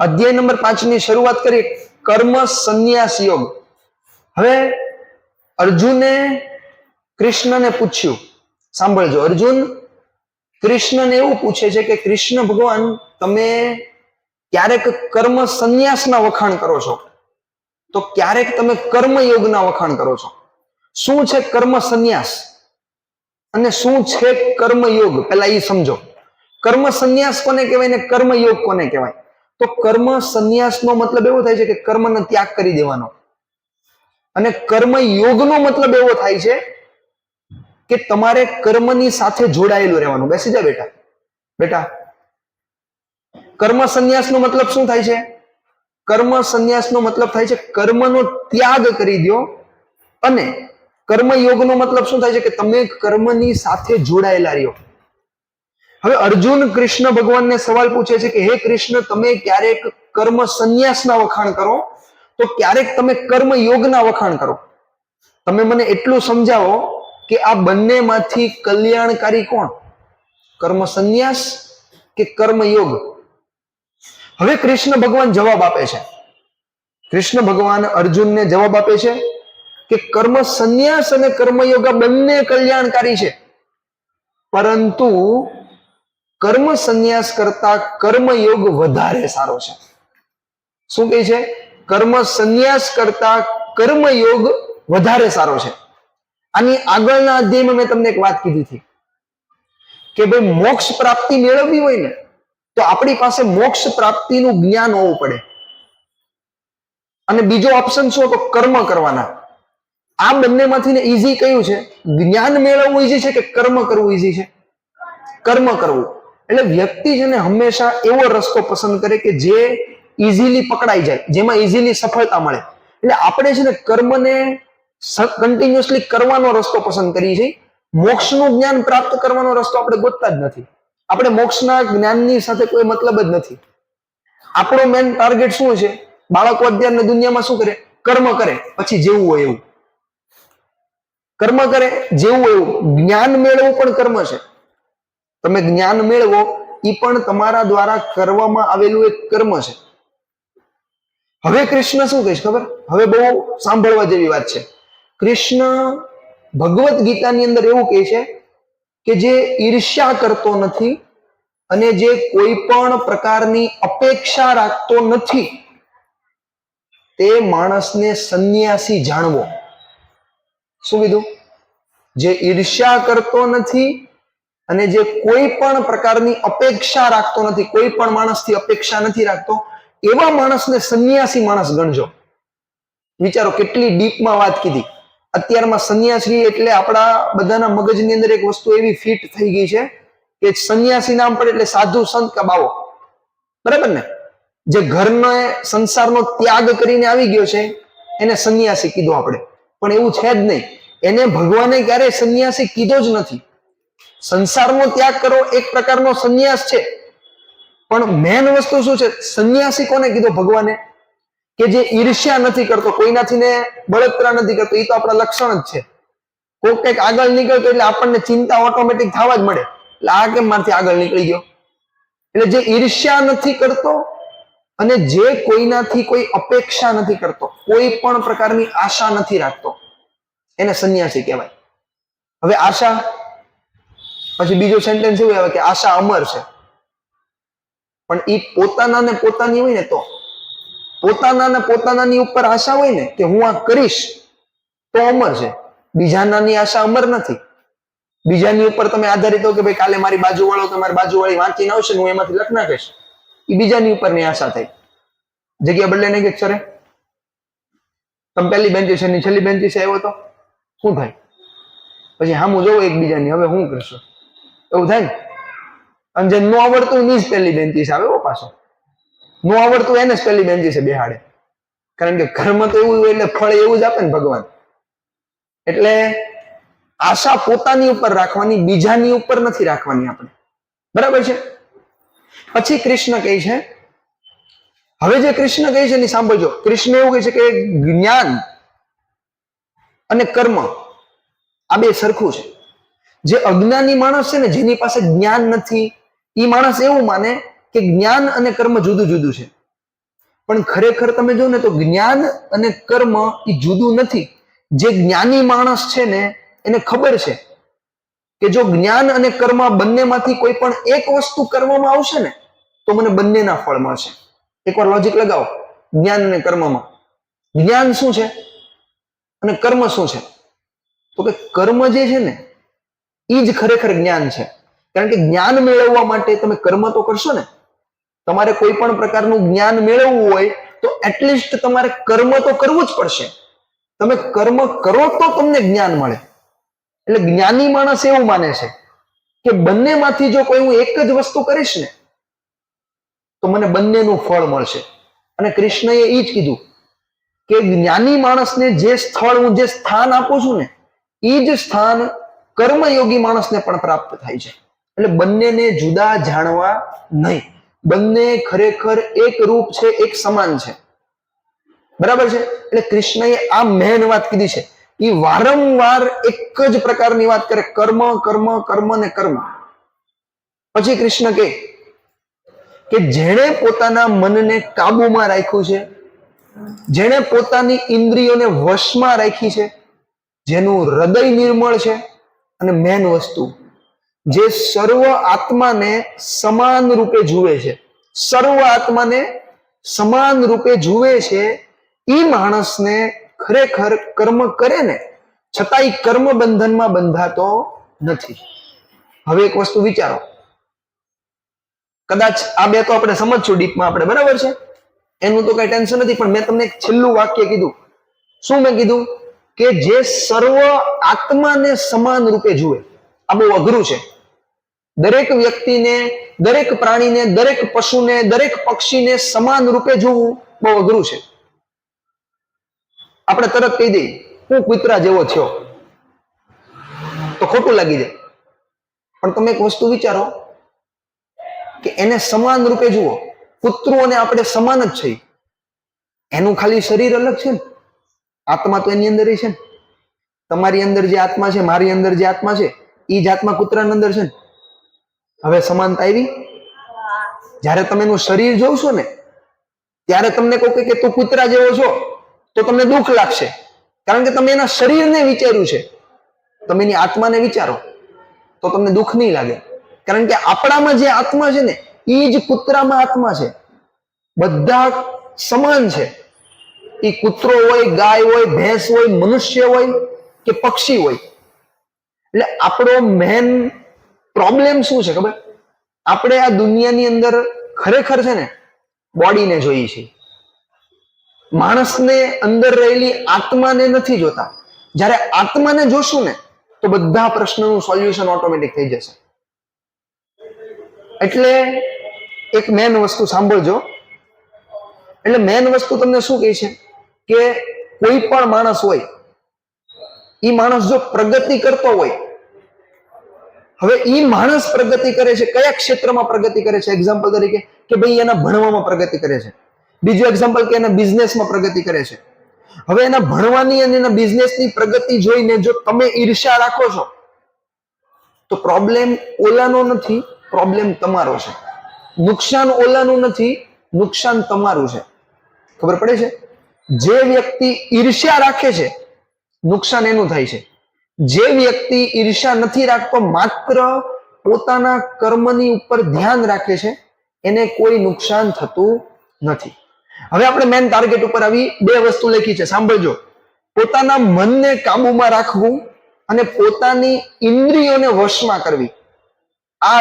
અધ્યાય નંબર પાંચની શરૂઆત કરી, કર્મ સંન્યાસ યોગ હવે અર્જુને કૃષ્ણને પૂછ્યું. સાંભળજો, અર્જુન કૃષ્ણને એવું પૂછે છે કે, કૃષ્ણ ભગવાન, તમે ક્યારેક કર્મ સંન્યાસના વખાણ કરો છો? તો ક્યારેક તમે કર્મયોગના વખાણ કરો છો? શું છે કર્મ સંન્યાસ? અને શું છે કર્મયોગ? પેલા એ સમજો. કર્મ સંન્યાસ કોને કહેવાય ને કર્મયોગ કોને કહેવાય? તો કર્મ સંન્યાસનો મતલબ એવો થાય છે કે કર્મનો ત્યાગ કરી દેવાનો. અને કર્મ યોગનો મતલબ એવો થાય છે કે તમારે કર્મની સાથે જોડાયેલું રહેવાનું. બેસી જા બેટા. બેટા, કર્મ સંન્યાસનો મતલબ શું થાય છે? કર્મ સંન્યાસનો મતલબ થાય છે કર્મનો ત્યાગ કરી દો અને કર્મયોગનો મતલબ શું થાય છે કે તમે કર્મની સાથે જોડાયેલા રહ્યો. હવે અર્જુન કૃષ્ણ ભગવાનને સવાલ પૂછે છે કે, હે કૃષ્ણ, તમે ક્યારેક કર્મ સંન્યાસના વખાણ કરો? તો ક્યારેક તમે કર્મ યોગના વખાણ કરો? તમે મને એટલું સમજાવો કે આ બંનેમાંથી કલ્યાણકારી કોણ? કર્મ સંન્યાસ કે કર્મયોગ હવે કૃષ્ણ ભગવાન જવાબ આપે છે. કૃષ્ણ ભગવાન અર્જુનને જવાબ આપે છે કે, કર્મ સંન્યાસ અને કર્મયોગ બંને કલ્યાણકારી છે. પરંતુ કર્મ સંન્યાસ કરતા કર્મયોગ વધારે સારો છે. શું કહે છે? કર્મ સંન્યાસ કરતા કર્મયોગ વધારે સારો છે. આની આગળના અધ્યાયમાં મેં તમને એક વાત કીધી હતી કે ભાઈ મોક્ષ પ્રાપ્તિ મેળવવી હોય ને, તો આપણી પાસે મોક્ષ પ્રાપ્તિનું જ્ઞાન હોવું પડે. અને બીજો ઓપ્શન શું હતો? કર્મ કરવાના. આ બંનેમાંથી ને ઈઝી કયું છે? જ્ઞાન મેળવવું ઈઝી છે કે કર્મ કરવું ઈઝી છે? કર્મ કરવું. એટલે વ્યક્તિ છે ને હંમેશા એવો રસ્તો પસંદ કરે કે જે ઇઝીલી પકડાઈ જાય, જેમાં ઇઝીલી સફળતા મળે. એટલે આપણે છે ને કર્મને કન્ટિન્યુઅસલી કરવાનો રસ્તો પસંદ કરીએ છીએ. મોક્ષનું જ્ઞાન પ્રાપ્ત કરવાનો રસ્તો આપણે ગોતતા જ નથી. આપણે મોક્ષના જ્ઞાનની સાથે કોઈ મતલબ જ નથી. આપણો મેન ટાર્ગેટ શું છે? બાળકો અત્યારની દુનિયામાં શું કરે? કર્મ કરે, પછી જેવું હોય એવું. કર્મ કરે, જેવું હોય એવું. જ્ઞાન મેળવવું પણ કર્મ છે. તમે જ્ઞાન મેળવો એ પણ તમારા દ્વારા કરવામાં આવેલું એક કર્મ છે. હવે કૃષ્ણ શું કહીશ ખબર? હવે બહુ સાંભળવા જેવી વાત છે. કૃષ્ણ ભગવદ્ ગીતાની અંદર એવું કહે છે કે જે ઈર્ષ્યા કરતો નથી અને જે કોઈ પણ પ્રકારની અપેક્ષા રાખતો નથી, તે માણસને સંન્યાસી જાણવો. શું કીધું? જે ઈર્ષ્યા કરતો નથી અને જે કોઈ પણ પ્રકારની અપેક્ષા રાખતો નથી, કોઈ પણ માણસથી અપેક્ષા નથી રાખતો, એવા માણસને સંન્યાસી માણસ ગણજો. વિચારો કેટલી ડીપમાં વાત કીધી. અત્યારમાં સંન્યાસી એટલે આપણા બધાના મગજની અંદર એક વસ્તુ એવી ફિટ થઈ ગઈ છે કે સંન્યાસી નામ પડે એટલે સાધુ સંત કે બાવો. બરાબર ને? જે ઘરનો સંસારનો ત્યાગ કરીને આવી ગયો છે, એને સંન્યાસી કીધો આપણે. પણ એવું છે જ નહીં. એને ભગવાને ક્યારેય સંન્યાસી કીધો જ નથી. સંસારનો ત્યાગ કરો એક પ્રકારનો સંન્યાસ છે. પણ મેન વસ્તુ શું છે? સંન્યાસી કોને કીધો ભગવાને? કે જે ઈર્ષ્યા નથી કરતો, કોઈનાથી ને બળતરા નથી કરતો એ તો આપણા લક્ષણ જ છે. કોઈ કંઈક આગળ નીકળતો એટલે આપણને ચિંતા ઓટોમેટિક થવા જ મળે. એટલે આ કેમ મારથી આગળ નીકળી ગયો? એટલે જે ઈર્ષ્યા નથી કરતો અને જે કોઈનાથી કોઈ અપેક્ષા નથી કરતો, કોઈ પણ પ્રકારની આશા નથી રાખતો, એને સંન્યાસી કહેવાય. હવે આશા પછી બીજો સેન્ટેન્સ એવું આવે કે આશા અમર છે. પણ એ પોતાના ને પોતાની હોય ને તો. પોતાના ને પોતાનાની ઉપર આશા હોય ને કે હું આ કરીશ, તો અમર છે. બીજાનાની આશા અમર નથી. બીજાની ઉપર તમે આધારિત હો કે ભાઈ કાલે મારી બાજુ વાળો કે મારી બાજુ વાળી વાંચીને આવશે હું એમાંથી લખ નાખીશ એ બીજાની ઉપરની આશા થઈ જગ્યા બદલે નહીં કે સરે તમે પહેલી બેન્ચી છે છેલ્લી બેન્ચી છે આવ્યો તો? શું થાય? પછી હામું જોવું એકબીજાની, હવે હું કરશો? એવું થાય? ને અને જે ન આવડતું એની જ પહેલી બેન્ચીસ આવે હો પાછો. ન આવડતું એને જ પહેલી બેન્ચીસે બેહાડે. કારણ કે ઘરમાં તો એવું એટલે ફળ એવું જ આપે ને ભગવાન. એટલે આશા પોતાની ઉપર રાખવાની, બીજાની ઉપર નથી રાખવાની આપણે. બરાબર છે? પછી કૃષ્ણ કહે છે, હવે જે કૃષ્ણ કહે છે એની સાંભળજો. કૃષ્ણ એવું કહે છે કે જ્ઞાન અને કર્મ આ બે સરખું છે. જે અજ્ઞાની માણસ છે ને, જેની પાસે જ્ઞાન નથી એ માણસ એવું માને કે જ્ઞાન અને કર્મ જુદું જુદું છે. પણ ખરેખર તમે જો ને તો જ્ઞાન અને કર્મ એ જુદું નથી. જે જ્ઞાની માણસ છે ને, એને ખબર છે કે જો જ્ઞાન અને કર્મ બંનેમાંથી કોઈ પણ એક વસ્તુ કરવામાં આવશે ને, તો મને બંનેના ફળ મળશે. એકવાર લોજિક લગાવો. જ્ઞાન અને કર્મમાં. જ્ઞાન શું છે? અને કર્મ શું છે? તો કે કર્મ જે છે ને એ જ ખરેખર જ્ઞાન છે. કારણ કે જ્ઞાન મેળવવા માટે તમે કર્મ તો કરશો ને. તમારે કોઈ પણ પ્રકારનું જ્ઞાન મેળવવું હોય તો એટલીસ્ટ તમારે કર્મ તો કરવું જ પડશે. તમે કર્મ કરો તો તમને જ્ઞાન મળે. એટલે જ્ઞાની માણસ એવું માને છે કે બંનેમાંથી જો કોઈ હું એક જ વસ્તુ કરીશ ને, તો મને બંનેનું ફળ મળશે. અને કૃષ્ણએ એ જ કીધું કે જ્ઞાની માણસને જે સ્થળ હું જે સ્થાન આપું છું ને એ જ સ્થાન કર્મયોગી માણસને પણ પ્રાપ્ત થાય છે. એટલે બંનેને જુદા જાણવા નહીં. બંને ખરેખર એક રૂપ છે, એક સમાન છે. બરાબર છે? એટલે કૃષ્ણએ આ મેન વાત કીધી છે. એ વારંવાર એક જ પ્રકારની વાત કરે. કર્મ કર્મ કર્મ ને કર્મ. પછી કૃષ્ણ કે કે જેણે પોતાના મનને કાબુમાં રાખ્યું છે, જેણે પોતાની ઇન્દ્રિયોને વશમાં રાખી છે, જેનું હૃદય નિર્મળ છે અને મેન વસ્તુ, જે સર્વ આત્માને સમાન રૂપે જુએ છે. સર્વ આત્માને સમાન રૂપે જુએ છે એ માણસને ખરેખર કર્મ કરે ને છતાં કર્મ બંધનમાં બંધાતો નથી. હવે એક વસ્તુ વિચારો. કદાચ આ બે તો આપણે સમજશું ડીપમાં આપણે, બરાબર છે? એનું તો કઈ ટેન્શન નથી, પણ મેં તમને એક છેલ્લું વાક્ય કીધું. શું મેં કીધું? કે જે સર્વ આત્માને સમાન રૂપે જુએ. આ બહુ અઘરું છે. દરેક વ્યક્તિને, દરેક પ્રાણીને, દરેક પશુને, દરેક પક્ષીને સમાન રૂપે જોવું બહુ અઘરું છે. આપણે તરત કહી દઈએ, હું કૂતરા જેવો થયો. તો ખોટું લાગી જાય. પણ તમે એક વસ્તુ વિચારો કે એને સમાન રૂપે જુઓ. પુત્રો અને આપણે સમાન જ છીએ. એનું ખાલી શરીર અલગ છે ને? આત્મા તો એની અંદર છે ને. તમારી અંદર જે આત્મા છે, મારી અંદર જે આત્મા છે એ જ આત્મા કૂતરાની અંદર છે ને. હવે સમાનતા આવી? જ્યારે તમે એનું શરીર જોશો ને, ત્યારે તમને કહું કે તું કૂતરા જેવો છો, તો તમને દુઃખ લાગશે. કારણ કે તમે એના શરીરને વિચાર્યું છે. તમે એની આત્માને વિચારો, તો તમને દુઃખ નહીં લાગે. કારણ કે આપણામાં જે આત્મા છે ને એ જ કૂતરામાં આત્મા છે. બધા સમાન છે. એ કૂતરો હોય, ગાય હોય, ભેંસ હોય, મનુષ્ય હોય કે પક્ષી હોય? એટલે આપણો મેન પ્રોબ્લેમ શું છે ખબર? આપણે આ દુનિયાની અંદર ખરેખર છે ને બોડીને જોઈએ છીએ. માણસને અંદર રહેલી આત્માને નથી જોતા. જ્યારે આત્માને જોશું ને, તો બધા પ્રશ્નનું સોલ્યુશન ઓટોમેટિક થઈ જશે. એટલે એક મેન વસ્તુ સાંભળજો. એટલે મેન વસ્તુ તમને શું કહે છે? કે કોઈ પણ માણસ હોય એ માણસ જો પ્રગતિ કરતો હોય, હવે એ માણસ પ્રગતિ કરે છે, કયા ક્ષેત્રમાં પ્રગતિ કરે છે? એક્ઝામ્પલ તરીકે કે ભાઈ એના ભણવામાં પ્રગતિ કરે છે. બીજું એક્ઝામ્પલ કે એના બિઝનેસમાં પ્રગતિ કરે છે. હવે એના ભણવાની અને એના બિઝનેસની પ્રગતિ જોઈને જો તમે ઈર્ષ્યા રાખો છો, તો પ્રોબ્લેમ ઓલાનો નથી પ્રોબ્લેમ તમારો છે. નુકસાન ઓલાનું નથી, નુકસાન તમારું છે. ખબર પડે છે? જે વ્યક્તિ ઈર્ષ્યા રાખે છે, નુકસાન એનું થાય છે. જે વ્યક્તિ ઈર્ષ્યા નથી રાખતો, માત્ર પોતાના કર્મની ઉપર ધ્યાન રાખે છે, એને કોઈ નુકસાન થતું નથી. હવે આપણે મેન ટાર્ગેટ ઉપર આવી બે વસ્તુ લખી છે, સાંભળજો. પોતાના મનને કાબુમાં રાખવું અને પોતાની ઇન્દ્રિયોને વશમાં કરવી. આ